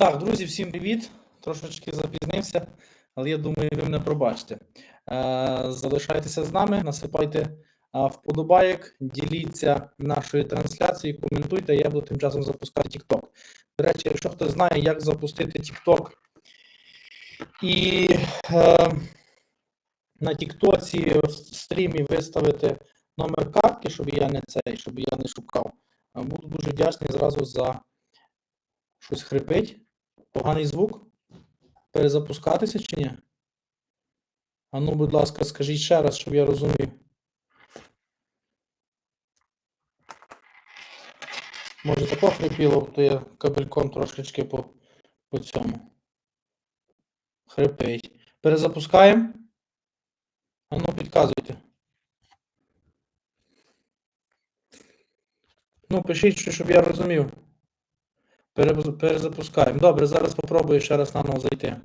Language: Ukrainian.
Так, друзі, всім привіт. Трошечки запізнився, але я думаю, ви мене пробачите. Е, Залишайтеся з нами, насипайте а, вподобайок, діліться нашою трансляцією, коментуйте. Я буду тим часом запускати TikTok. До речі, якщо хтось знає, як запустити TikTok і е, на TikTok в стрімі виставити номер картки, щоб я не цей, щоб я не шукав. е, Буду дуже вдячний зразу за щось хрипить. Поганий звук? Перезапускатися чи ні? А ну, будь ласка, скажіть ще раз, щоб я розумів. Може, тако хрипіло, то я кабельком трошечки по, по цьому. Хрипить. Перезапускаємо. А ну, підказуйте. Ну, пишіть, щоб я розумів. Перезапускаємо. Добре, зараз попробую ще раз наново зайти.